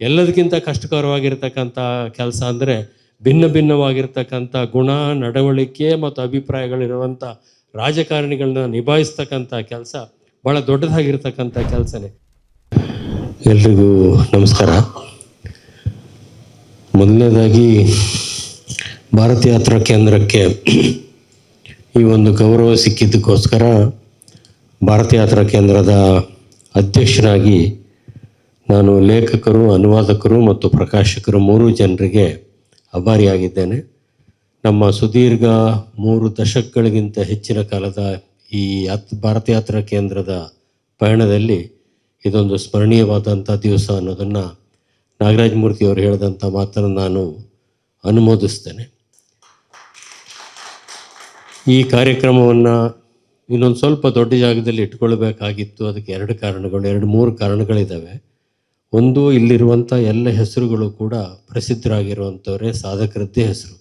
ಎಲ್ಲದಕ್ಕಿಂತ ಕಷ್ಟಕರವಾಗಿರ್ತಕ್ಕಂಥ ಕೆಲಸ ಅಂದರೆ ಭಿನ್ನ ಭಿನ್ನವಾಗಿರ್ತಕ್ಕಂಥ ಗುಣ, ನಡವಳಿಕೆ ಮತ್ತು ಅಭಿಪ್ರಾಯಗಳಿರುವಂಥ ರಾಜಕಾರಣಿಗಳನ್ನ ನಿಭಾಯಿಸ್ತಕ್ಕಂಥ ಕೆಲಸ ಭಾಳ ದೊಡ್ಡದಾಗಿರ್ತಕ್ಕಂಥ ಕೆಲಸನೇ. ಎಲ್ರಿಗೂ ನಮಸ್ಕಾರ. ಮೊದಲನೇದಾಗಿ ಭಾರತ ಯಾತ್ರಾ ಕೇಂದ್ರಕ್ಕೆ ಈ ಒಂದು ಗೌರವ ಸಿಕ್ಕಿದ್ದಕ್ಕೋಸ್ಕರ ಭಾರತ ಯಾತ್ರಾ ಕೇಂದ್ರದ ಅಧ್ಯಕ್ಷನಾಗಿ ನಾನು ಲೇಖಕರು, ಅನುವಾದಕರು ಮತ್ತು ಪ್ರಕಾಶಕರು ಮೂರು ಜನರಿಗೆ ಅಭಾರಿಯಾಗಿದ್ದೇನೆ. ನಮ್ಮ ಸುದೀರ್ಘ ಮೂರು ದಶಕಗಳಿಗಿಂತ ಹೆಚ್ಚಿನ ಕಾಲದ ಈ ಯಾತ್, ಭಾರತ ಯಾತ್ರಾ ಕೇಂದ್ರದ ಪಯಣದಲ್ಲಿ ಇದೊಂದು ಸ್ಮರಣೀಯವಾದಂಥ ದಿವಸ ಅನ್ನೋದನ್ನು ನಾಗರಾಜ ಮೂರ್ತಿಯವರು ಹೇಳಿದಂಥ ಮಾತನ್ನು ನಾನು ಅನುಮೋದಿಸ್ತೇನೆ. ಈ ಕಾರ್ಯಕ್ರಮವನ್ನು ಇನ್ನೊಂದು ಸ್ವಲ್ಪ ದೊಡ್ಡ ಜಾಗದಲ್ಲಿ ಇಟ್ಕೊಳ್ಬೇಕಾಗಿತ್ತು. ಅದಕ್ಕೆ ಎರಡು ಕಾರಣಗಳು, ಎರಡು ಮೂರು ಕಾರಣಗಳಿದ್ದಾವೆ. ಒಂದು ಇಲ್ಲಿರುವಂಥ ಎಲ್ಲ ಹೆಸರುಗಳು ಕೂಡ ಪ್ರಸಿದ್ಧರಾಗಿರುವಂಥವರೇ ಸಾಧಕರದ್ದೇ ಹೆಸರು.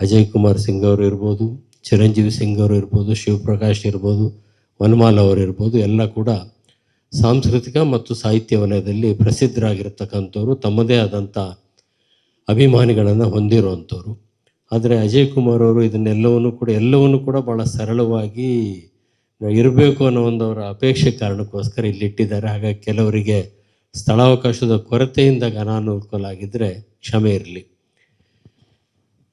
ಅಜಯ್ ಕುಮಾರ್ ಸಿಂಗ್ ಅವರು ಇರ್ಬೋದು, ಚಿರಂಜೀವಿ ಸಿಂಗ್ ಅವರು ಇರ್ಬೋದು, ಶಿವಪ್ರಕಾಶ್ ಇರ್ಬೋದು, ವನಮಾಲ ಅವರು ಇರ್ಬೋದು, ಎಲ್ಲ ಕೂಡ ಸಾಂಸ್ಕೃತಿಕ ಮತ್ತು ಸಾಹಿತ್ಯ ವಲಯದಲ್ಲಿ ಪ್ರಸಿದ್ಧರಾಗಿರ್ತಕ್ಕಂಥವ್ರು, ತಮ್ಮದೇ ಆದಂಥ ಅಭಿಮಾನಿಗಳನ್ನು ಹೊಂದಿರುವಂಥವ್ರು. ಆದರೆ ಅಜಯ್ ಕುಮಾರ್ ಅವರು ಇದನ್ನೆಲ್ಲವನ್ನು ಕೂಡ, ಎಲ್ಲವನ್ನು ಕೂಡ ಭಾಳ ಸರಳವಾಗಿ ಇರಬೇಕು ಅನ್ನೋ ಒಂದು ಅವರ ಅಪೇಕ್ಷೆ ಕಾರಣಕ್ಕೋಸ್ಕರ ಇಲ್ಲಿಟ್ಟಿದ್ದಾರೆ. ಹಾಗಾಗಿ ಕೆಲವರಿಗೆ ಸ್ಥಳಾವಕಾಶದ ಕೊರತೆಯಿಂದ ಅನಾನುಕೂಲ ಆಗಿದ್ದರೆ ಕ್ಷಮೆ ಇರಲಿ.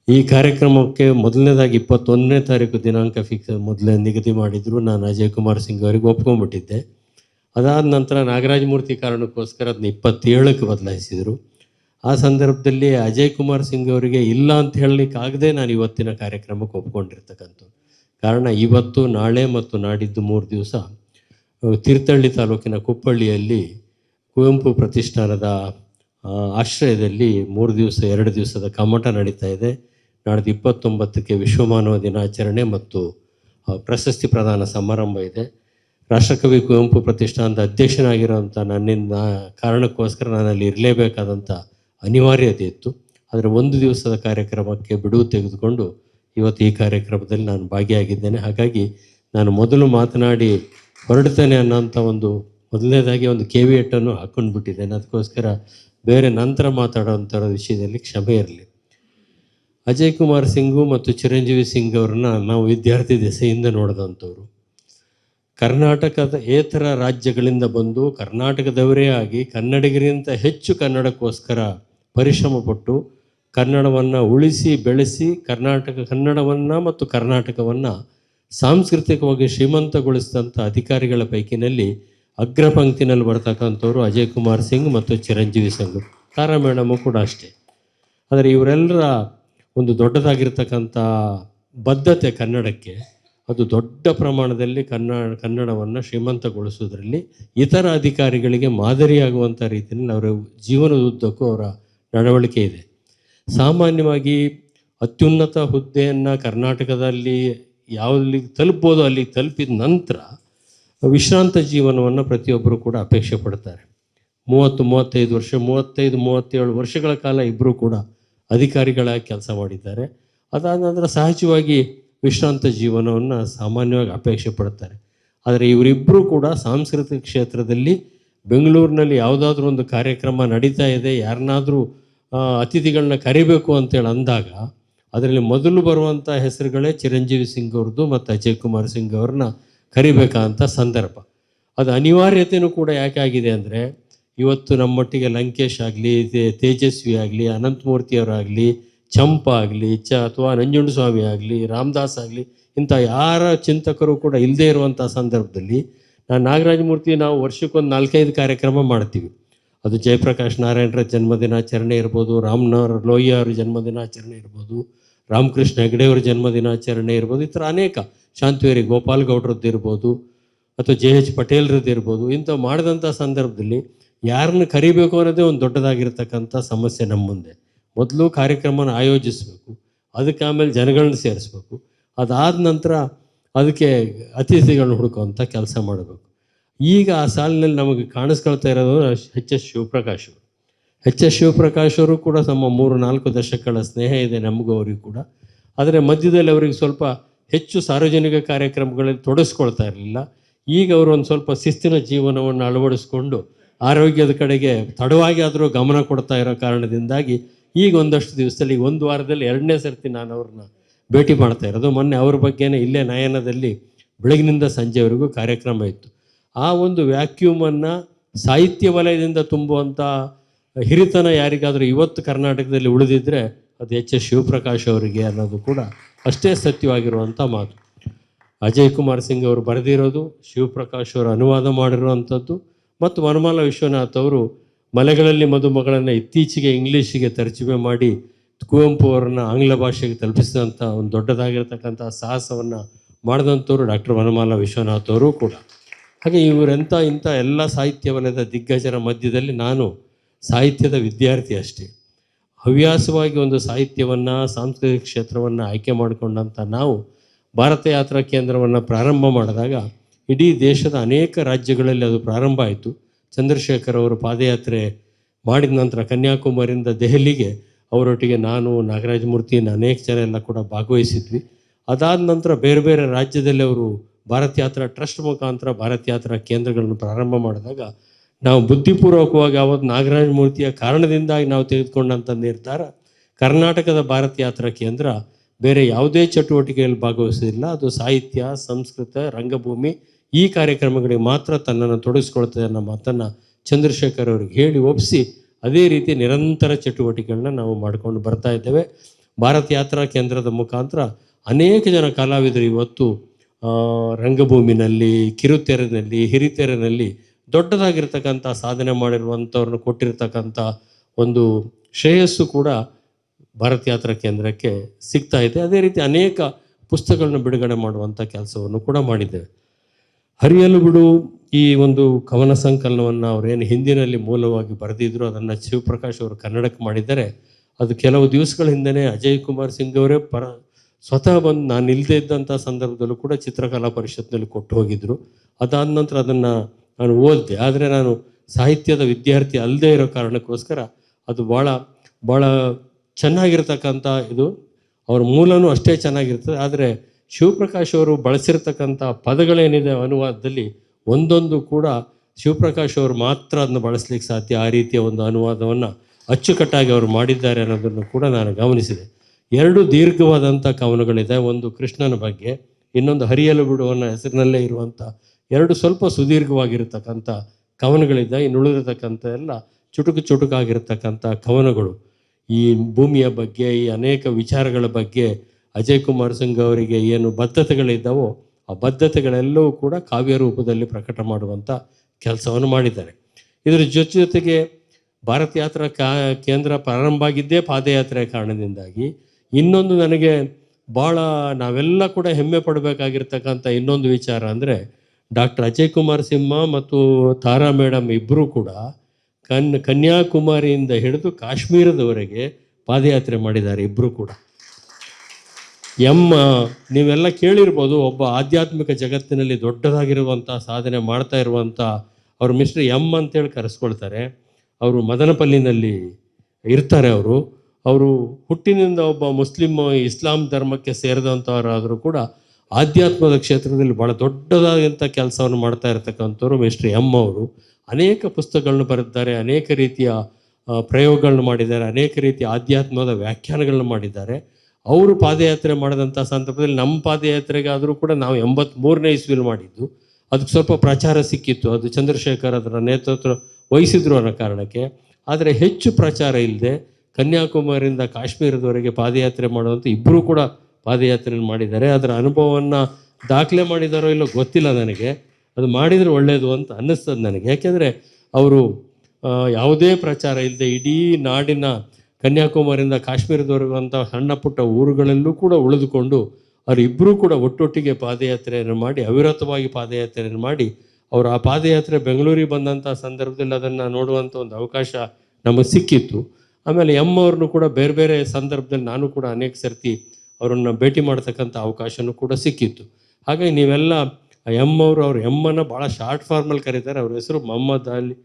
ಈ ಕಾರ್ಯಕ್ರಮಕ್ಕೆ ಮೊದಲನೇದಾಗಿ ಇಪ್ಪತ್ತೊಂದನೇ ತಾರೀಕು ದಿನಾಂಕ ಫಿಕ್ಸ್ ಮೊದಲೇ ನಿಗದಿ ಮಾಡಿದ್ರು ನಾನು ಅಜಯ್ ಕುಮಾರ್ ಸಿಂಗ್ ಅವರಿಗೆ ಒಪ್ಕೊಂಡ್ಬಿಟ್ಟಿದ್ದೆ. ಅದಾದ ನಂತರ ನಾಗರಾಜ ಮೂರ್ತಿ ಕಾರಣಕ್ಕೋಸ್ಕರ ಅದನ್ನ ಇಪ್ಪತ್ತೇಳಕ್ಕೆ ಬದಲಾಯಿಸಿದರು. ಆ ಸಂದರ್ಭದಲ್ಲಿ ಅಜಯ್ ಕುಮಾರ್ ಸಿಂಗ್ ಅವರಿಗೆ ಇಲ್ಲ ಅಂತ ಹೇಳಲಿಕ್ಕಾಗದೆ ನಾನು ಇವತ್ತಿನ ಕಾರ್ಯಕ್ರಮಕ್ಕೆ ಒಪ್ಕೊಂಡಿರ್ತಕ್ಕಂಥ ಕಾರಣ ಇವತ್ತು, ನಾಳೆ ಮತ್ತು ನಾಡಿದ್ದು ಮೂರು ದಿವಸ ತೀರ್ಥಹಳ್ಳಿ ತಾಲೂಕಿನ ಕುಪ್ಪಳ್ಳಿಯಲ್ಲಿ ಕುವೆಂಪು ಪ್ರತಿಷ್ಠಾನದ ಆಶ್ರಯದಲ್ಲಿ ಮೂರು ದಿವಸ, ಎರಡು ದಿವಸದ ಕಮ್ಮಟ ನಡೀತಾ ಇದೆ. ನಾಡ್ದು ಇಪ್ಪತ್ತೊಂಬತ್ತಕ್ಕೆ ವಿಶ್ವಮಾನವ ದಿನಾಚರಣೆ ಮತ್ತು ಪ್ರಶಸ್ತಿ ಪ್ರದಾನ ಸಮಾರಂಭ ಇದೆ. ರಾಷ್ಟ್ರಕವಿ ಕುವೆಂಪು ಪ್ರತಿಷ್ಠಾನದ ಅಧ್ಯಕ್ಷನಾಗಿರೋಂಥ ನನ್ನಿಂದ, ಕಾರಣಕ್ಕೋಸ್ಕರ ನಾನು ಅಲ್ಲಿ ಇರಲೇಬೇಕಾದಂಥ ಅನಿವಾರ್ಯತೆ ಇತ್ತು ಆದರೆ ಒಂದು ದಿವಸದ ಕಾರ್ಯಕ್ರಮಕ್ಕೆ ಬಿಡುವು ತೆಗೆದುಕೊಂಡು ಇವತ್ತು ಈ ಕಾರ್ಯಕ್ರಮದಲ್ಲಿ ನಾನು ಭಾಗಿಯಾಗಿದ್ದೇನೆ. ಹಾಗಾಗಿ ನಾನು ಮೊದಲು ಮಾತನಾಡಿ ಹೊರಡ್ತೇನೆ ಅನ್ನೋಂಥ ಒಂದು ಮೊದಲನೇದಾಗಿ ಒಂದು ಕೆ ವಿ ಎಟ್ಟನ್ನು ಬಿಟ್ಟಿದ್ದೇನೆ ಅದಕ್ಕೋಸ್ಕರ ಬೇರೆ ನಂತರ ಮಾತಾಡೋಂಥ ವಿಷಯದಲ್ಲಿ ಕ್ಷಮೆ ಇರಲಿ. ಅಜಯ್ ಕುಮಾರ್ ಸಿಂಗು ಮತ್ತು ಚಿರಂಜೀವಿ ಸಿಂಗ್ ಅವ್ರನ್ನ ನಾವು ವಿದ್ಯಾರ್ಥಿ ದೆಸೆಯಿಂದ ನೋಡಿದಂಥವ್ರು. ಕರ್ನಾಟಕದ ಏತರ ರಾಜ್ಯಗಳಿಂದ ಬಂದು ಕರ್ನಾಟಕದವರೇ ಆಗಿ ಕನ್ನಡಿಗರಿಗಿಂತ ಹೆಚ್ಚು ಕನ್ನಡಕ್ಕೋಸ್ಕರ ಪರಿಶ್ರಮ ಪಟ್ಟು ಕನ್ನಡವನ್ನು ಉಳಿಸಿ, ಬೆಳೆಸಿ, ಕರ್ನಾಟಕ ಕನ್ನಡವನ್ನು ಮತ್ತು ಕರ್ನಾಟಕವನ್ನು ಸಾಂಸ್ಕೃತಿಕವಾಗಿ ಶ್ರೀಮಂತಗೊಳಿಸಿದಂಥ ಅಧಿಕಾರಿಗಳ ಪೈಕಿನಲ್ಲಿ ಅಗ್ರಪಂಕ್ತಿನಲ್ಲಿ ಬರ್ತಕ್ಕಂಥವ್ರು ಅಜಯ್ ಕುಮಾರ್ ಸಿಂಗ್ ಮತ್ತು ಚಿರಂಜೀವಿ ಸಿಂಗ್. ತಾರಾ ಮೇಡಮು ಕೂಡ ಅಷ್ಟೇ. ಆದರೆ ಇವರೆಲ್ಲರ ಒಂದು ದೊಡ್ಡದಾಗಿರ್ತಕ್ಕಂಥ ಬದ್ಧತೆ ಕನ್ನಡಕ್ಕೆ, ಅದು ದೊಡ್ಡ ಪ್ರಮಾಣದಲ್ಲಿ ಕನ್ನಡ, ಕನ್ನಡವನ್ನು ಶ್ರೀಮಂತಗೊಳಿಸೋದ್ರಲ್ಲಿ ಇತರ ಅಧಿಕಾರಿಗಳಿಗೆ ಮಾದರಿಯಾಗುವಂಥ ರೀತಿಯಲ್ಲಿ ಅವರ ಜೀವನದುದ್ದಕ್ಕೂ ಅವರ ನಡವಳಿಕೆ ಇದೆ. ಸಾಮಾನ್ಯವಾಗಿ ಅತ್ಯುನ್ನತ ಹುದ್ದೆಯನ್ನು ಕರ್ನಾಟಕದಲ್ಲಿ ಯಾವಲ್ಲಿ ತಲುಪ್ಬೋದು, ಅಲ್ಲಿ ತಲುಪಿದ ನಂತರ ವಿಶ್ರಾಂತ ಜೀವನವನ್ನು ಪ್ರತಿಯೊಬ್ಬರು ಕೂಡ ಅಪೇಕ್ಷೆ ಪಡ್ತಾರೆ. ಮೂವತ್ತು, ಮೂವತ್ತೈದು ವರ್ಷ, ಮೂವತ್ತೈದು, ಮೂವತ್ತೇಳು ವರ್ಷಗಳ ಕಾಲ ಇಬ್ಬರು ಕೂಡ ಅಧಿಕಾರಿಗಳಾಗಿ ಕೆಲಸ ಮಾಡಿದ್ದಾರೆ. ಅದಾದ ನಂತರ ಸಹಜವಾಗಿ ವಿಶ್ರಾಂತ ಜೀವನವನ್ನು ಸಾಮಾನ್ಯವಾಗಿ ಅಪೇಕ್ಷೆ ಪಡ್ತಾರೆ. ಆದರೆ ಇವರಿಬ್ಬರೂ ಕೂಡ ಸಾಂಸ್ಕೃತಿಕ ಕ್ಷೇತ್ರದಲ್ಲಿ ಬೆಂಗಳೂರಿನಲ್ಲಿ ಯಾವುದಾದ್ರೂ ಒಂದು ಕಾರ್ಯಕ್ರಮ ನಡೀತಾ ಇದೆ, ಯಾರನ್ನಾದರೂ ಅತಿಥಿಗಳನ್ನ ಕರಿಬೇಕು ಅಂತೇಳಿ ಅಂದಾಗ ಅದರಲ್ಲಿ ಮೊದಲು ಬರುವಂಥ ಹೆಸರುಗಳೇ ಚಿರಂಜೀವಿ ಸಿಂಗ್ ಅವ್ರದ್ದು ಮತ್ತು ಅಜಯ್ ಕುಮಾರ್ ಸಿಂಗ್ ಅವ್ರನ್ನ ಕರಿಬೇಕಂತ ಸಂದರ್ಭ. ಅದು ಅನಿವಾರ್ಯತೆಯೂ ಕೂಡ ಯಾಕೆ ಆಗಿದೆ ಅಂದರೆ, ಇವತ್ತು ನಮ್ಮೊಟ್ಟಿಗೆ ಲಂಕೇಶ್ ಆಗಲಿ ತೇಜಸ್ವಿ ಆಗಲಿ, ಅನಂತಮೂರ್ತಿಯವರಾಗಲಿ, ಚಂಪ ಆಗಲಿ, ಚ, ಅಥವಾ ನಂಜುಂಡಸ್ವಾಮಿ ಆಗಲಿ, ರಾಮದಾಸ್ ಆಗಲಿ, ಇಂಥ ಯಾರ ಚಿಂತಕರು ಕೂಡ ಇಲ್ಲದೇ ಇರುವಂಥ ಸಂದರ್ಭದಲ್ಲಿ, ನಾನು ನಾಗರಾಜಮೂರ್ತಿ ನಾವು ವರ್ಷಕ್ಕೊಂದು ನಾಲ್ಕೈದು ಕಾರ್ಯಕ್ರಮ ಮಾಡ್ತೀವಿ. ಅದು ಜಯಪ್ರಕಾಶ್ ನಾರಾಯಣರ ಜನ್ಮದಿನಾಚರಣೆ ಇರ್ಬೋದು, ರಾಮನವರ ಲೋಹಿಯ ಅವರ ಜನ್ಮದಿನಾಚರಣೆ ಇರ್ಬೋದು, ರಾಮಕೃಷ್ಣ ಹೆಗಡೆಯವರ ಜನ್ಮದಿನಾಚರಣೆ ಇರ್ಬೋದು, ಈ ಥರ ಅನೇಕ. ಶಾಂತಿವೇರಿ ಗೋಪಾಲ್ ಗೌಡ್ರದ್ದು ಇರ್ಬೋದು, ಅಥವಾ ಜೆ ಎಚ್ ಪಟೇಲ್ರದ್ದು ಇರ್ಬೋದು, ಇಂಥ ಮಾಡಿದಂಥ ಸಂದರ್ಭದಲ್ಲಿ ಯಾರನ್ನ ಕರಿಬೇಕು ಅನ್ನೋದೇ ಒಂದು ದೊಡ್ಡದಾಗಿರ್ತಕ್ಕಂಥ ಸಮಸ್ಯೆ ನಮ್ಮ ಮುಂದೆ. ಮೊದಲು ಕಾರ್ಯಕ್ರಮನ ಆಯೋಜಿಸಬೇಕು, ಅದಕ್ಕೆ ಆಮೇಲೆ ಜನಗಳನ್ನ ಸೇರಿಸ್ಬೇಕು, ಅದಾದ ನಂತರ ಅದಕ್ಕೆ ಅತಿಥಿಗಳನ್ನ ಹುಡುಕುವಂಥ ಕೆಲಸ ಮಾಡಬೇಕು. ಈಗ ಆ ಸಾಲಿನಲ್ಲಿ ನಮಗೆ ಕಾಣಿಸ್ಕೊಳ್ತಾ ಇರೋದು ಎಚ್ ಎಸ್ ಶಿವಪ್ರಕಾಶ್ ಅವರು. ಎಚ್ ಎಸ್ ಶಿವಪ್ರಕಾಶ್ ಅವರು ಕೂಡ ತಮ್ಮ ಮೂರು, ನಾಲ್ಕು ದಶಕಗಳ ಸ್ನೇಹ ಇದೆ ನಮಗೂ ಅವರಿಗೂ ಕೂಡ. ಆದರೆ ಮಧ್ಯದಲ್ಲಿ ಅವರಿಗೆ ಸ್ವಲ್ಪ ಹೆಚ್ಚು ಸಾರ್ವಜನಿಕ ಕಾರ್ಯಕ್ರಮಗಳಲ್ಲಿ ತೊಡಸ್ಕೊಳ್ತಾ ಇರಲಿಲ್ಲ. ಈಗ ಅವರು ಒಂದು ಸ್ವಲ್ಪ ಶಿಸ್ತಿನ ಜೀವನವನ್ನು ಅಳವಡಿಸ್ಕೊಂಡು ಆರೋಗ್ಯದ ಕಡೆಗೆ ತಡವಾಗಿ ಆದರೂ ಗಮನ ಕೊಡ್ತಾ ಇರೋ ಕಾರಣದಿಂದಾಗಿ ಈಗ ಒಂದಷ್ಟು ದಿವಸದಲ್ಲಿ, ಒಂದು ವಾರದಲ್ಲಿ ಎರಡನೇ ಸರ್ತಿ ನಾನು ಅವ್ರನ್ನ ಭೇಟಿ ಮಾಡ್ತಾ ಇರೋದು. ಮೊನ್ನೆ ಅವ್ರ ಬಗ್ಗೆನೇ ಇಲ್ಲೇ ನಯನದಲ್ಲಿ ಬೆಳಗಿನಿಂದ ಸಂಜೆವರೆಗೂ ಕಾರ್ಯಕ್ರಮ ಇತ್ತು. ಆ ಒಂದು ವ್ಯಾಕ್ಯೂಮನ್ನು ಸಾಹಿತ್ಯ ವಲಯದಿಂದ ತುಂಬುವಂಥ ಹಿರಿತನ ಯಾರಿಗಾದರೂ ಇವತ್ತು ಕರ್ನಾಟಕದಲ್ಲಿ ಉಳಿದಿದ್ದರೆ ಅದು ಎಚ್ ಎಸ್ ಶಿವಪ್ರಕಾಶ್ ಅವರಿಗೆ ಅನ್ನೋದು ಕೂಡ ಅಷ್ಟೇ ಸತ್ಯವಾಗಿರುವಂಥ ಮಾತು. ಅಜಯ್ ಕುಮಾರ್ ಸಿಂಗ್ ಅವರು ಬರೆದಿರೋದು, ಶಿವಪ್ರಕಾಶ್ ಅವರು ಅನುವಾದ ಮಾಡಿರುವಂಥದ್ದು ಮತ್ತು ವನಮಾಲ ವಿಶ್ವನಾಥ್ ಅವರು ಮಲೆಗಳಲ್ಲಿ ಮದುಮಗಳನ್ನು ಇತ್ತೀಚೆಗೆ ಇಂಗ್ಲೀಷಿಗೆ ತರ್ಜುಮೆ ಮಾಡಿ ಕುವೆಂಪು ಅವರನ್ನು ಆಂಗ್ಲ ಭಾಷೆಗೆ ತಲುಪಿಸಿದಂಥ ಒಂದು ದೊಡ್ಡದಾಗಿರ್ತಕ್ಕಂಥ ಸಾಹಸವನ್ನು ಮಾಡಿದಂಥವ್ರು ಡಾಕ್ಟರ್ ವನಮಾಲ ವಿಶ್ವನಾಥ್ ಅವರು ಕೂಡ. ಹಾಗೆ ಇವರೆಂಥ ಇಂಥ ಎಲ್ಲ ಸಾಹಿತ್ಯವನದ ದಿಗ್ಗಜರ ಮಧ್ಯದಲ್ಲಿ ನಾನು ಸಾಹಿತ್ಯದ ವಿದ್ಯಾರ್ಥಿ ಅಷ್ಟೇ. ಹವ್ಯಾಸವಾಗಿ ಒಂದು ಸಾಹಿತ್ಯವನ್ನು, ಸಾಂಸ್ಕೃತಿಕ ಕ್ಷೇತ್ರವನ್ನು ಆಯ್ಕೆ ಮಾಡಿಕೊಂಡಂಥ ನಾವು ಭಾರತ ಯಾತ್ರಾ ಕೇಂದ್ರವನ್ನು ಪ್ರಾರಂಭ ಮಾಡಿದಾಗ ಇಡೀ ದೇಶದ ಅನೇಕ ರಾಜ್ಯಗಳಲ್ಲಿ ಅದು ಪ್ರಾರಂಭ ಆಯಿತು. ಚಂದ್ರಶೇಖರ್ ಅವರು ಪಾದಯಾತ್ರೆ ಮಾಡಿದ ನಂತರ ಕನ್ಯಾಕುಮಾರಿಯಿಂದ ದೆಹಲಿಗೆ ಅವರೊಟ್ಟಿಗೆ ನಾನು ನಾಗರಾಜ ಅನೇಕ ಜನ ಎಲ್ಲ ಕೂಡ ಭಾಗವಹಿಸಿದ್ವಿ. ಅದಾದ ನಂತರ ಬೇರೆ ಬೇರೆ ರಾಜ್ಯದಲ್ಲಿ ಅವರು ಭಾರತ್ ಯಾತ್ರಾ ಟ್ರಸ್ಟ್ ಮುಖಾಂತರ ಭಾರತ್ ಯಾತ್ರಾ ಕೇಂದ್ರಗಳನ್ನು ಪ್ರಾರಂಭ ಮಾಡಿದಾಗ ನಾವು ಬುದ್ಧಿಪೂರ್ವಕವಾಗಿ ಅವತ್ತು ನಾಗರಾಜ ಮೂರ್ತಿಯ ಕಾರಣದಿಂದಾಗಿ ನಾವು ತೆಗೆದುಕೊಂಡಂಥ ನಿರ್ಧಾರ ಕರ್ನಾಟಕದ ಭಾರತ್ ಯಾತ್ರಾ ಕೇಂದ್ರ ಬೇರೆ ಯಾವುದೇ ಚಟುವಟಿಕೆಯಲ್ಲಿ ಭಾಗವಹಿಸೋದಿಲ್ಲ ಅದು ಸಾಹಿತ್ಯ, ಸಂಸ್ಕೃತ, ರಂಗಭೂಮಿ ಈ ಕಾರ್ಯಕ್ರಮಗಳಿಗೆ ಮಾತ್ರ ತನ್ನನ್ನು ತೊಡಗಿಸ್ಕೊಳ್ತದೆ ಅನ್ನೋ ಮಾತನ್ನು ಚಂದ್ರಶೇಖರ್ ಅವ್ರಿಗೆ ಹೇಳಿ ಒಪ್ಪಿಸಿ ಅದೇ ರೀತಿ ನಿರಂತರ ಚಟುವಟಿಕೆಗಳನ್ನ ನಾವು ಮಾಡಿಕೊಂಡು ಬರ್ತಾ ಇದ್ದೇವೆ. ಭಾರತ್ ಯಾತ್ರಾ ಕೇಂದ್ರದ ಮುಖಾಂತರ ಅನೇಕ ಜನ ಕಲಾವಿದರು ಇವತ್ತು ರಂಗಭೂಮಿನಲ್ಲಿ ಕಿರುತೆರೆನಲ್ಲಿ ಹಿರಿತೆರೆನಲ್ಲಿ ದೊಡ್ಡದಾಗಿರ್ತಕ್ಕಂಥ ಸಾಧನೆ ಮಾಡಿರುವಂಥವ್ರನ್ನ ಕೊಟ್ಟಿರ್ತಕ್ಕಂಥ ಒಂದು ಶ್ರೇಯಸ್ಸು ಕೂಡ ಭಾರತ್ ಯಾತ್ರಾ ಕೇಂದ್ರಕ್ಕೆ ಸಿಗ್ತಾ ಇದೆ. ಅದೇ ರೀತಿ ಅನೇಕ ಪುಸ್ತಕಗಳನ್ನು ಬಿಡುಗಡೆ ಮಾಡುವಂಥ ಕೆಲಸವನ್ನು ಕೂಡ ಮಾಡಿದ್ದೇವೆ. ಹರಿಯಲು ಬಿಡು, ಈ ಒಂದು ಕವನ ಸಂಕಲನವನ್ನು ಅವರೇನು ಹಿಂದಿನಲ್ಲಿ ಮೂಲವಾಗಿ ಬರೆದಿದ್ರು, ಅದನ್ನು ಶಿವಪ್ರಕಾಶ್ ಅವರು ಕನ್ನಡಕ್ಕೆ ಮಾಡಿದ್ದಾರೆ. ಅದು ಕೆಲವು ದಿವಸಗಳ ಹಿಂದೆಯೇ ಅಜಯ್ ಕುಮಾರ್ ಸಿಂಗ್ ಅವರೇ ಪರ ಸ್ವತಃ ಬಂದು ನಾನು ಇಲ್ಲದೇ ಇದ್ದಂಥ ಸಂದರ್ಭದಲ್ಲೂ ಕೂಡ ಚಿತ್ರಕಲಾ ಪರಿಷತ್ನಲ್ಲಿ ಕೊಟ್ಟು ಹೋಗಿದ್ರು. ಅದಾದ ನಂತರ ಅದನ್ನು ನಾನು ಓದಿದೆ. ಆದರೆ ನಾನು ಸಾಹಿತ್ಯದ ವಿದ್ಯಾರ್ಥಿ ಅಲ್ಲದೆ ಇರೋ ಕಾರಣಕ್ಕೋಸ್ಕರ ಅದು ಭಾಳ ಭಾಳ ಚೆನ್ನಾಗಿರ್ತಕ್ಕಂಥ ಇದು. ಅವ್ರ ಮೂಲನೂ ಅಷ್ಟೇ ಚೆನ್ನಾಗಿರ್ತದೆ. ಆದರೆ ಶಿವಪ್ರಕಾಶ್ ಅವರು ಬಳಸಿರ್ತಕ್ಕಂಥ ಪದಗಳೇನಿದೆ ಅನುವಾದದಲ್ಲಿ ಒಂದೊಂದು ಕೂಡ ಶಿವಪ್ರಕಾಶ್ ಅವರು ಮಾತ್ರ ಅದನ್ನು ಬಳಸಲಿಕ್ಕೆ ಸಾಧ್ಯ. ಆ ರೀತಿಯ ಒಂದು ಅನುವಾದವನ್ನು ಅಚ್ಚುಕಟ್ಟಾಗಿ ಅವರು ಮಾಡಿದ್ದಾರೆ ಅನ್ನೋದನ್ನು ಕೂಡ ನಾನು ಗಮನಿಸಿದೆ. ಎರಡು ದೀರ್ಘವಾದಂಥ ಕವನಗಳಿದೆ. ಒಂದು ಕೃಷ್ಣನ ಬಗ್ಗೆ, ಇನ್ನೊಂದು ಹರಿಯಲು ಬಿಡುವನ್ನ ಹೆಸರಿನಲ್ಲೇ ಇರುವಂಥ ಎರಡು ಸ್ವಲ್ಪ ಸುದೀರ್ಘವಾಗಿರ್ತಕ್ಕಂಥ ಕವನಗಳಿದೆ. ಇನ್ನು ಉಳಿದಿರ್ತಕ್ಕಂಥ ಎಲ್ಲ ಚುಟುಕು ಚುಟುಕಾಗಿರ್ತಕ್ಕಂಥ ಕವನಗಳು. ಈ ಭೂಮಿಯ ಬಗ್ಗೆ, ಈ ಅನೇಕ ವಿಚಾರಗಳ ಬಗ್ಗೆ ಅಜಯ್ ಕುಮಾರ್ ಸಿಂಗ್ ಅವರಿಗೆ ಏನು ಬದ್ಧತೆಗಳಿದ್ದಾವೋ, ಆ ಬದ್ಧತೆಗಳೆಲ್ಲವೂ ಕೂಡ ಕಾವ್ಯ ರೂಪದಲ್ಲಿ ಪ್ರಕಟ ಮಾಡುವಂಥ ಕೆಲಸವನ್ನು ಮಾಡಿದ್ದಾರೆ. ಇದರ ಜೊತೆ ಜೊತೆಗೆ ಭಾರತ ಯಾತ್ರಾ ಕಾ, ಕೇಂದ್ರ ಪ್ರಾರಂಭ ಆಗಿದ್ದೇ ಪಾದಯಾತ್ರೆಯ ಕಾರಣದಿಂದಾಗಿ ಇನ್ನೊಂದು ನನಗೆ ಭಾಳ ನಾವೆಲ್ಲ ಕೂಡ ಹೆಮ್ಮೆ ಪಡಬೇಕಾಗಿರ್ತಕ್ಕಂಥ ಇನ್ನೊಂದು ವಿಚಾರ ಅಂದರೆ ಡಾಕ್ಟರ್ ಅಜಯ್ ಕುಮಾರ್ ಸಿಂಹ ಮತ್ತು ತಾರಾ ಮೇಡಮ್ ಇಬ್ಬರೂ ಕೂಡ ಕನ್, ಕನ್ಯಾಕುಮಾರಿಯಿಂದ ಹಿಡಿದು ಕಾಶ್ಮೀರದವರೆಗೆ ಪಾದಯಾತ್ರೆ ಮಾಡಿದ್ದಾರೆ ಇಬ್ಬರು ಕೂಡ. ಎಮ್ಮ ನೀವೆಲ್ಲ ಕೇಳಿರ್ಬೋದು ಒಬ್ಬ ಆಧ್ಯಾತ್ಮಿಕ ಜಗತ್ತಿನಲ್ಲಿ ದೊಡ್ಡದಾಗಿರುವಂಥ ಸಾಧನೆ ಮಾಡ್ತಾ ಇರುವಂಥ ಅವ್ರು ಮಿಸ್ಟರ್ ಎಂ ಅಂತೇಳಿ ಕರೆಸ್ಕೊಳ್ತಾರೆ. ಅವರು ಮದನಪಲ್ಲಿನಲ್ಲಿ ಇರ್ತಾರೆ ಅವರು. ಅವರು ಹುಟ್ಟಿನಿಂದ ಒಬ್ಬ ಮುಸ್ಲಿಮ್ ಇಸ್ಲಾಂ ಧರ್ಮಕ್ಕೆ ಸೇರಿದಂಥವರಾದರೂ ಕೂಡ ಆಧ್ಯಾತ್ಮದ ಕ್ಷೇತ್ರದಲ್ಲಿ ಭಾಳ ದೊಡ್ಡದಾದಂಥ ಕೆಲಸವನ್ನು ಮಾಡ್ತಾ ಇರತಕ್ಕಂಥವ್ರು ಮಿಸ್ಟರ್ ಎಂ ಅವರು. ಅನೇಕ ಪುಸ್ತಕಗಳನ್ನು ಬರೆದಿದ್ದಾರೆ, ಅನೇಕ ರೀತಿಯ ಪ್ರಯೋಗಗಳನ್ನು ಮಾಡಿದ್ದಾರೆ, ಅನೇಕ ರೀತಿಯ ಆಧ್ಯಾತ್ಮದ ವ್ಯಾಖ್ಯಾನಗಳನ್ನು ಮಾಡಿದ್ದಾರೆ. ಅವರು ಪಾದಯಾತ್ರೆ ಮಾಡಿದಂಥ ಸಂದರ್ಭದಲ್ಲಿ ನಮ್ಮ ಪಾದಯಾತ್ರೆಗಾದರೂ ಕೂಡ ನಾವು ಎಂಬತ್ತ್ಮೂರನೇ ಇಸ್ವಿಲಿ ಮಾಡಿದ್ದು. ಅದಕ್ಕೆ ಸ್ವಲ್ಪ ಪ್ರಚಾರ ಸಿಕ್ಕಿತ್ತು. ಅದು ಚಂದ್ರಶೇಖರ್ ಅದರ ನೇತೃತ್ವ ವಹಿಸಿದ್ರು ಅನ್ನೋ ಕಾರಣಕ್ಕೆ. ಆದರೆ ಹೆಚ್ಚು ಪ್ರಚಾರ ಇಲ್ಲದೆ ಕನ್ಯಾಕುಮಾರಿಯಿಂದ ಕಾಶ್ಮೀರದವರೆಗೆ ಪಾದಯಾತ್ರೆ ಮಾಡುವಂಥ ಇಬ್ಬರೂ ಕೂಡ ಪಾದಯಾತ್ರೆ ಮಾಡಿದ್ದಾರೆ. ಅದರ ಅನುಭವವನ್ನು ದಾಖಲೆ ಮಾಡಿದಾರೋ ಇಲ್ಲೋ ಗೊತ್ತಿಲ್ಲ ನನಗೆ. ಅದು ಮಾಡಿದರೆ ಒಳ್ಳೆಯದು ಅಂತ ಅನ್ನಿಸ್ತದೆ ನನಗೆ. ಯಾಕೆಂದರೆ ಅವರು ಯಾವುದೇ ಪ್ರಚಾರ ಇಲ್ಲದೆ ಇಡೀ ನಾಡಿನ ಕನ್ಯಾಕುಮಾರಿಯಿಂದ ಕಾಶ್ಮೀರದವರೆಗೂ ಅಂತ ಸಣ್ಣ ಪುಟ್ಟ ಊರುಗಳಲ್ಲೂ ಕೂಡ ಉಳಿದುಕೊಂಡು ಅವರಿಬ್ಬರೂ ಕೂಡ ಒಟ್ಟೊಟ್ಟಿಗೆ ಪಾದಯಾತ್ರೆಯನ್ನು ಮಾಡಿ, ಅವಿರತವಾಗಿ ಪಾದಯಾತ್ರೆಯನ್ನು ಮಾಡಿ, ಅವರು ಆ ಪಾದಯಾತ್ರೆ ಬೆಂಗಳೂರಿಗೆ ಬಂದಂಥ ಸಂದರ್ಭದಲ್ಲಿ ಅದನ್ನು ನೋಡುವಂಥ ಒಂದು ಅವಕಾಶ ನಮಗೆ ಸಿಕ್ಕಿತ್ತು. ಆಮೇಲೆ ಎಂ ಅವ್ರನ್ನು ಕೂಡ ಬೇರೆ ಬೇರೆ ಸಂದರ್ಭದಲ್ಲಿ ನಾನು ಕೂಡ ಅನೇಕ ಸರ್ತಿ ಅವರನ್ನು ಭೇಟಿ ಮಾಡ್ತಕ್ಕಂಥ ಅವಕಾಶನೂ ಕೂಡ ಸಿಕ್ಕಿತ್ತು. ಹಾಗಾಗಿ ನೀವೆಲ್ಲ ಎಂ ಅವರು ಅವ್ರ ಎಮ್ಮನ್ನು ಭಾಳ ಶಾರ್ಟ್ ಫಾರ್ಮಲ್ಲಿ ಕರೀತಾರೆ. ಅವ್ರ ಹೆಸರು ಮೊಹಮ್ಮದ್ ಅಲಿ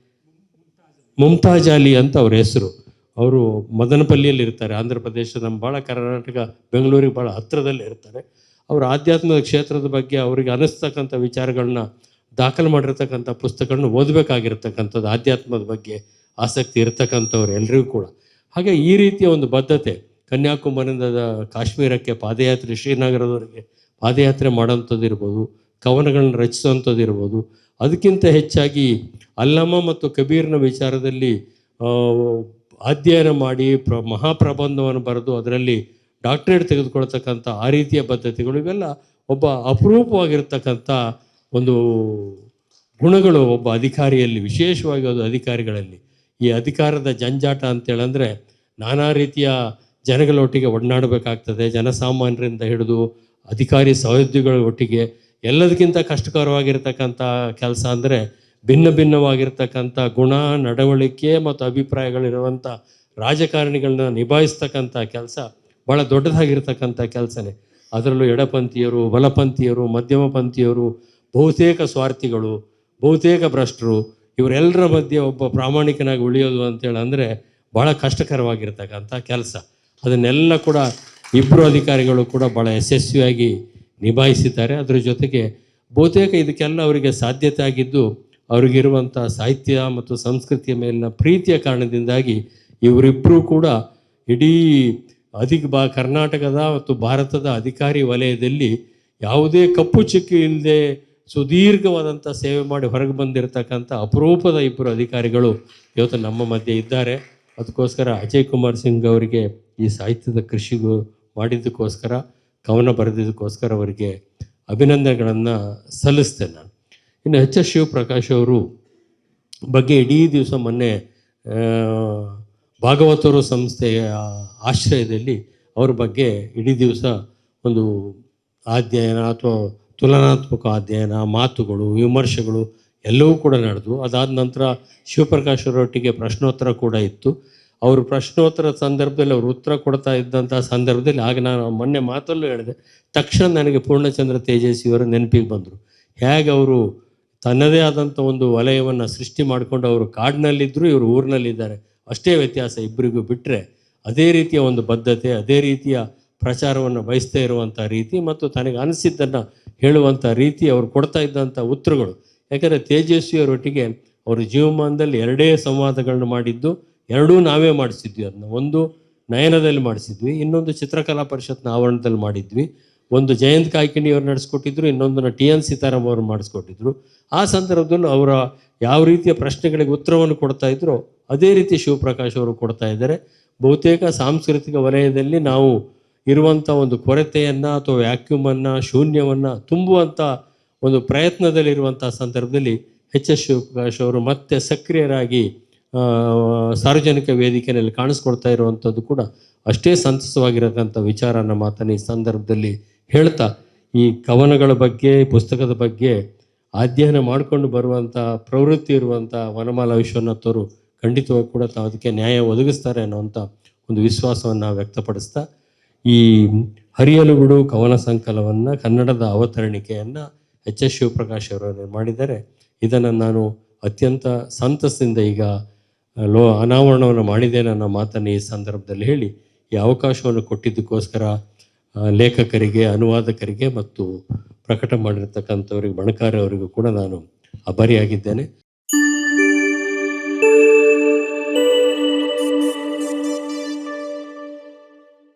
ಮುಮ್ತಾಜ್ ಅಲಿ ಅಂತ ಅವ್ರ ಹೆಸರು. ಅವರು ಮದನಪಲ್ಲಿಯಲ್ಲಿ ಇರ್ತಾರೆ. ಆಂಧ್ರ ಪ್ರದೇಶ ನಮ್ಮ ಭಾಳ ಕರ್ನಾಟಕ, ಬೆಂಗಳೂರಿಗೆ ಭಾಳ ಹತ್ತಿರದಲ್ಲಿ ಇರ್ತಾರೆ. ಅವರು ಆಧ್ಯಾತ್ಮದ ಕ್ಷೇತ್ರದ ಬಗ್ಗೆ ಅವರಿಗೆ ಅನಿಸ್ತಕ್ಕಂಥ ವಿಚಾರಗಳನ್ನ ದಾಖಲು ಮಾಡಿರ್ತಕ್ಕಂಥ ಪುಸ್ತಕಗಳನ್ನ ಓದಬೇಕಾಗಿರ್ತಕ್ಕಂಥದ್ದು ಆಧ್ಯಾತ್ಮದ ಬಗ್ಗೆ ಆಸಕ್ತಿ ಇರತಕ್ಕಂಥವ್ರು ಎಲ್ಲರಿಗೂ ಕೂಡ. ಹಾಗೆ ಈ ರೀತಿಯ ಒಂದು ಬದ್ಧತೆ ಕನ್ಯಾಕುಮಾರಿಂದ ಕಾಶ್ಮೀರಕ್ಕೆ ಪಾದಯಾತ್ರೆ, ಶ್ರೀನಗರದವರೆಗೆ ಪಾದಯಾತ್ರೆ ಮಾಡೋಂಥದ್ದು ಇರ್ಬೋದು, ಕವನಗಳನ್ನು ರಚಿಸುವಂಥದ್ದು ಇರ್ಬೋದು, ಅದಕ್ಕಿಂತ ಹೆಚ್ಚಾಗಿ ಅಲ್ಲಮ್ಮ ಮತ್ತು ಕಬೀರ್ನ ವಿಚಾರದಲ್ಲಿ ಅಧ್ಯಯನ ಮಾಡಿ ಪ್ರ, ಮಹಾಪ್ರಬಂಧವನ್ನು ಬರೆದು ಅದರಲ್ಲಿ ಡಾಕ್ಟ್ರೇಟ್ ತೆಗೆದುಕೊಳ್ತಕ್ಕಂಥ ಆ ರೀತಿಯ ಪದ್ಧತಿಗಳು ಇವೆಲ್ಲ ಒಬ್ಬ ಅಪರೂಪವಾಗಿರ್ತಕ್ಕಂಥ ಒಂದು ಗುಣಗಳು ಒಬ್ಬ ಅಧಿಕಾರಿಯಲ್ಲಿ, ವಿಶೇಷವಾಗಿ ಅದು ಅಧಿಕಾರಿಗಳಲ್ಲಿ ಈ ಅಧಿಕಾರದ ಜಂಜಾಟ ಅಂತೇಳಂದರೆ ನಾನಾ ರೀತಿಯ ಜನಗಳೊಟ್ಟಿಗೆ ಒಡನಾಡಬೇಕಾಗ್ತದೆ, ಜನಸಾಮಾನ್ಯರಿಂದ ಹಿಡಿದು ಅಧಿಕಾರಿ ಸಹೋದ್ಯೋಗಿಗಳ ಒಟ್ಟಿಗೆ. ಎಲ್ಲದಕ್ಕಿಂತ ಕಷ್ಟಕರವಾಗಿರ್ತಕ್ಕಂಥ ಕೆಲಸ ಅಂದರೆ ಭಿನ್ನ ಭಿನ್ನವಾಗಿರ್ತಕ್ಕಂಥ ಗುಣ, ನಡವಳಿಕೆ ಮತ್ತು ಅಭಿಪ್ರಾಯಗಳಿರುವಂಥ ರಾಜಕಾರಣಿಗಳನ್ನ ನಿಭಾಯಿಸ್ತಕ್ಕಂಥ ಕೆಲಸ ಭಾಳ ದೊಡ್ಡದಾಗಿರ್ತಕ್ಕಂಥ ಕೆಲಸನೇ. ಅದರಲ್ಲೂ ಎಡಪಂಥೀಯರು, ಬಲಪಂಥೀಯರು, ಮಧ್ಯಮ ಪಂಥೀಯರು, ಬಹುತೇಕ ಸ್ವಾರ್ಥಿಗಳು, ಬಹುತೇಕ ಭ್ರಷ್ಟರು ಇವರೆಲ್ಲರ ಮಧ್ಯೆ ಒಬ್ಬ ಪ್ರಾಮಾಣಿಕನಾಗಿ ಉಳಿಯೋದು ಅಂತೇಳಿ ಅಂದರೆ ಭಾಳ ಕಷ್ಟಕರವಾಗಿರ್ತಕ್ಕಂಥ ಕೆಲಸ. ಅದನ್ನೆಲ್ಲ ಕೂಡ ಇಬ್ಬರು ಅಧಿಕಾರಿಗಳು ಕೂಡ ಭಾಳ ಯಶಸ್ವಿಯಾಗಿ ನಿಭಾಯಿಸಿದ್ದಾರೆ. ಅದರ ಜೊತೆಗೆ ಬಹುತೇಕ ಇದಕ್ಕೆಲ್ಲ ಅವರಿಗೆ ಸಾಧ್ಯತೆ ಆಗಿದ್ದು ಅವರಿಗಿರುವಂಥ ಸಾಹಿತ್ಯ ಮತ್ತು ಸಂಸ್ಕೃತಿಯ ಮೇಲಿನ ಪ್ರೀತಿಯ ಕಾರಣದಿಂದಾಗಿ ಇವರಿಬ್ಬರೂ ಕೂಡ ಇಡೀ ಅಧಿಕ ಬಾ ಕರ್ನಾಟಕದ ಮತ್ತು ಭಾರತದ ಅಧಿಕಾರಿ ವಲಯದಲ್ಲಿ ಯಾವುದೇ ಕಪ್ಪು ಚುಕ್ಕಿ ಇಲ್ಲದೆ ಸುದೀರ್ಘವಾದಂಥ ಸೇವೆ ಮಾಡಿ ಹೊರಗೆ ಬಂದಿರತಕ್ಕಂಥ ಅಪರೂಪದ ಇಬ್ಬರು ಅಧಿಕಾರಿಗಳು ಇವತ್ತು ನಮ್ಮ ಮಧ್ಯೆ ಇದ್ದಾರೆ. ಅದಕ್ಕೋಸ್ಕರ ಅಜಯ್ ಕುಮಾರ್ ಸಿಂಗ್ ಅವರಿಗೆ ಈ ಸಾಹಿತ್ಯದ ಕೃಷಿಗೂ ಮಾಡಿದ್ದಕ್ಕೋಸ್ಕರ, ಕವನ ಬರೆದಿದ್ದಕ್ಕೋಸ್ಕರ ಅವರಿಗೆ ಅಭಿನಂದನೆಗಳನ್ನು ಸಲ್ಲಿಸ್ತೇನೆ ನಾನು. ಇನ್ನು ಎಚ್ ಎಸ್ ಶಿವಪ್ರಕಾಶ್ ಅವರು ಬಗ್ಗೆ ಇಡೀ ದಿವಸ ಮೊನ್ನೆ ಭಾಗವತರು ಸಂಸ್ಥೆಯ ಆಶ್ರಯದಲ್ಲಿ ಅವ್ರ ಬಗ್ಗೆ ಇಡೀ ದಿವಸ ಒಂದು ಅಧ್ಯಯನ ಅಥವಾ ತುಲನಾತ್ಮಕ ಅಧ್ಯಯನ, ಮಾತುಗಳು, ವಿಮರ್ಶೆಗಳು ಎಲ್ಲವೂ ಕೂಡ ನಡೆದು ಅದಾದ ನಂತರ ಶಿವಪ್ರಕಾಶ್ ಅವರೊಟ್ಟಿಗೆ ಪ್ರಶ್ನೋತ್ತರ ಕೂಡ ಇತ್ತು. ಅವರು ಪ್ರಶ್ನೋತ್ತರ ಸಂದರ್ಭದಲ್ಲಿ ಅವರು ಉತ್ತರ ಕೊಡ್ತಾ ಇದ್ದಂಥ ಸಂದರ್ಭದಲ್ಲಿ ಆಗ ನಾನು ಮೊನ್ನೆ ಮಾತಲ್ಲೂ ಹೇಳಿದೆ, ತಕ್ಷಣ ನನಗೆ ಪೂರ್ಣಚಂದ್ರ ತೇಜಸ್ವಿಯವರು ನೆನಪಿಗೆ ಬಂದರು. ಹೇಗೆ ಅವರು ತನ್ನದೇ ಆದಂಥ ಒಂದು ವಲಯವನ್ನು ಸೃಷ್ಟಿ ಮಾಡಿಕೊಂಡು ಅವರು ಕಾಡಿನಲ್ಲಿದ್ದರು ಇವರು ಊರಿನಲ್ಲಿದ್ದಾರೆ. ಅಷ್ಟೇ ವ್ಯತ್ಯಾಸ ಇಬ್ಬರಿಗೂ ಬಿಟ್ಟರೆ ಅದೇ ರೀತಿಯ ಒಂದು ಬದ್ಧತೆ, ಅದೇ ರೀತಿಯ ಪ್ರಚಾರವನ್ನು ಬಯಸ್ತಾ ಇರುವಂಥ ರೀತಿ ಮತ್ತು ತನಗೆ ಅನಿಸಿದ್ದನ್ನು ಹೇಳುವಂಥ ರೀತಿ ಅವರು ಕೊಡ್ತಾ ಇದ್ದಂಥ ಉತ್ತರಗಳು. ಯಾಕಂದರೆ ತೇಜಸ್ವಿಯವರೊಟ್ಟಿಗೆ ಅವರು ಜೀವಮಾನದಲ್ಲಿ ಎರಡೇ ಸಂವಾದಗಳನ್ನು ಮಾಡಿದ್ದು, ಎರಡೂ ನಾವೇ ಮಾಡಿಸಿದ್ವಿ ಅದನ್ನ ಒಂದು ನಯನದಲ್ಲಿ ಮಾಡಿಸಿದ್ವಿ, ಇನ್ನೊಂದು ಚಿತ್ರಕಲಾ ಪರಿಷತ್ನ ಆವರಣದಲ್ಲಿ ಮಾಡಿದ್ವಿ. ಒಂದು ಜಯಂತ್ ಕಾಯ್ಕಿಣಿ ಅವರು ನಡೆಸ್ಕೊಟ್ಟಿದ್ರು, ಇನ್ನೊಂದನ್ನು ಟಿ ಎನ್ ಸೀತಾರಾಮ್ ಅವರು ಮಾಡಿಸ್ಕೊಟ್ಟಿದ್ರು. ಆ ಸಂದರ್ಭದಲ್ಲಿ ಅವರ ಯಾವ ರೀತಿಯ ಪ್ರಶ್ನೆಗಳಿಗೆ ಉತ್ತರವನ್ನು ಕೊಡ್ತಾ ಇದ್ರೋ, ಅದೇ ರೀತಿ ಶಿವಪ್ರಕಾಶ್ ಅವರು ಕೊಡ್ತಾ ಇದ್ದಾರೆ. ಬಹುತೇಕ ಸಾಂಸ್ಕೃತಿಕ ವಲಯದಲ್ಲಿ ನಾವು ಇರುವಂಥ ಒಂದು ಕೊರತೆಯನ್ನು ಅಥವಾ ವ್ಯಾಕ್ಯೂಮನ್ನು, ಶೂನ್ಯವನ್ನು ತುಂಬುವಂಥ ಒಂದು ಪ್ರಯತ್ನದಲ್ಲಿರುವಂಥ ಸಂದರ್ಭದಲ್ಲಿ ಎಚ್ ಎಸ್ ಶಿವಪ್ರಕಾಶ್ ಅವರು ಮತ್ತೆ ಸಕ್ರಿಯರಾಗಿ ಸಾರ್ವಜನಿಕ ವೇದಿಕೆಯಲ್ಲಿ ಕಾಣಿಸ್ಕೊಳ್ತಾ ಇರುವಂಥದ್ದು ಕೂಡ ಅಷ್ಟೇ ಸಂತಸವಾಗಿರತಕ್ಕಂಥ ವಿಚಾರನ ಮಾತನ್ನು ಈ ಸಂದರ್ಭದಲ್ಲಿ ಹೇಳ್ತಾ, ಈ ಕವನಗಳ ಬಗ್ಗೆ, ಪುಸ್ತಕದ ಬಗ್ಗೆ ಅಧ್ಯಯನ ಮಾಡಿಕೊಂಡು ಬರುವಂಥ ಪ್ರವೃತ್ತಿ ಇರುವಂಥ ವನಮಾಲ ವಿಶ್ವನಾಥ್ ಅವರು ಖಂಡಿತವಾಗಿ ಕೂಡ ತಾವು ಅದಕ್ಕೆ ನ್ಯಾಯ ಒದಗಿಸ್ತಾರೆ ಅನ್ನೋವಂಥ ಒಂದು ವಿಶ್ವಾಸವನ್ನು ವ್ಯಕ್ತಪಡಿಸ್ತಾ ಈ ಹರಿಯಲುಗುಡು ಕವನ ಸಂಕಲವನ್ನು ಕನ್ನಡದ ಅವತರಣಿಕೆಯನ್ನು ಎಚ್ ಎಸ್ ಶಿವಪ್ರಕಾಶ್ ಅವರು ಮಾಡಿದ್ದಾರೆ. ಇದನ್ನು ನಾನು ಅತ್ಯಂತ ಸಂತಸದಿಂದ ಈಗ ಲೋ, ಅನಾವರಣವನ್ನು ಮಾಡಿದ್ದೇನೆ ಅನ್ನೋ ಮಾತನ್ನು ಈ ಸಂದರ್ಭದಲ್ಲಿ ಹೇಳಿ, ಈ ಅವಕಾಶವನ್ನು ಕೊಟ್ಟಿದ್ದಕ್ಕೋಸ್ಕರ ಲೇಖಕರಿಗೆ, ಅನುವಾದಕರಿಗೆ ಮತ್ತು ಪ್ರಕಟ ಮಾಡಿರ್ತಕ್ಕಂಥವ್ರಿಗೆ, ಬಣಕಾರ ಅವರಿಗೂ ಕೂಡ ನಾನು ಅಭಾರಿಯಾಗಿದ್ದೇನೆ.